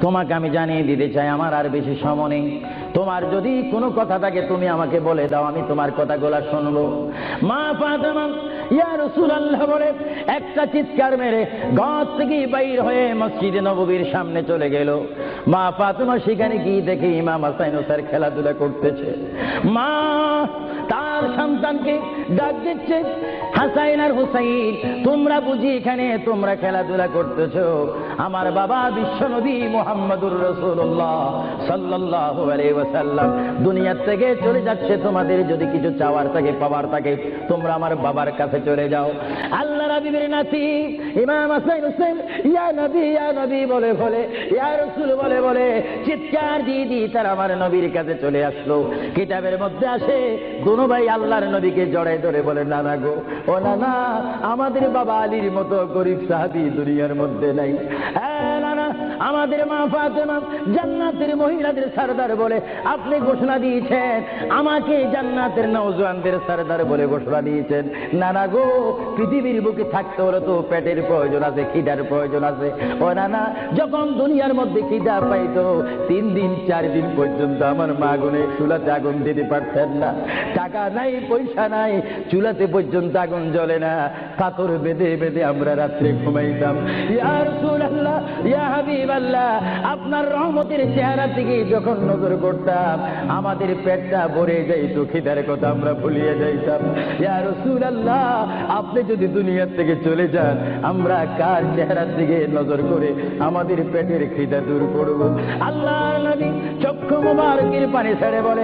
তোমাকে আমি জানিয়ে দিতে চাই, আমার আর বেশি সময় নেই। তোমার যদি কোনো কথা থাকে, তুমি আমাকে বলে দাও, আমি তোমার কথাগুলো শুনব। মা ফাতেমা, ইয়া রাসূলুল্লাহ বলে, একটা চিৎকার মেরে গদ থেকে বাইর হয়ে মসজিদে নববীর সামনে চলে গেল। মা ফাতেমা সেখানে গিয়ে দেখে ইমাম হাসাইন স্যার খেলাধুলা করতেছে। মা সন্তানকে ডাক দিচ্ছে। হাসাইন আর হুসাইন, তোমরা বুঝি এখানে, তোমরা খেলাধুলা করতেছো। আমার বাবা বিশ্বনবী মোহাম্মদুর রসুল্লাহ আলাইহি ওয়াসাল্লাম। দুনিয়ার থেকে চলে যাচ্ছে, তোমাদের যদি কিছু চাওয়ার থাকে, পাওয়ার থাকে, তোমরা আমার বাবার কাছে চলে যাও। আল্লাহ রাবিবের নাতি, ইমাম হাসাইন হোসেন ইয়া নবী ইয়া নবী বলে বলে, ইয়া রসুল বলে বলে, চিৎকার দিয়ে দিয়ে তারা আমার নবীর কাছে চলে আসলো। কিতাবের মধ্যে আসে, দুনো ভাই আল্লাহর নবীকে জড়াই ধরে বলে, নানা গো, ও নানা, আমাদের বাবা আলীর মতো গরিব সাহাবি দুনিয়ার মধ্যে নাই। হ্যাঁ আমাদের মা ফাতেমা জান্নাতের মহিলাদের সরদার বলে আপনি ঘোষণা দিয়েছেন। আমাকে জান্নাতের নওজোয়ানদের সরদার বলে ঘোষণা দিয়েছেন। নানা গো, পৃথিবীর বুকে থাকতে হলে তো পেটের প্রয়োজন আছে, খিদার প্রয়োজন আছে। ও নানা, যখন দুনিয়ার মধ্যে খিদা পাইতো, তিন দিন, চার দিন পর্যন্ত আমার মা গুনে চুলাতে আগুন দিতে পারতেন না। টাকা নাই পয়সা নাই, চুলাতে পর্যন্ত আগুন জ্বলে না। পাথর বেঁধে বেঁধে আমরা রাত্রে ঘুমাইতাম। আপনার রহমতের চেহারা থেকে যখন নজর করতাম, আমাদের পেটটা ভরে যাইতো, খিদার কথা আমরা ভুলিয়ে যাইতাম। ইয়া রাসূলুল্লাহ, আপনি যদি দুনিয়ার থেকে চলে যান, আমরা কার চেহারার দিকে নজর করে আমাদের পেটের খিদা দূর করব? আল্লাহ নবী চক্ষু মুবারকের পানি ছেড়ে বলে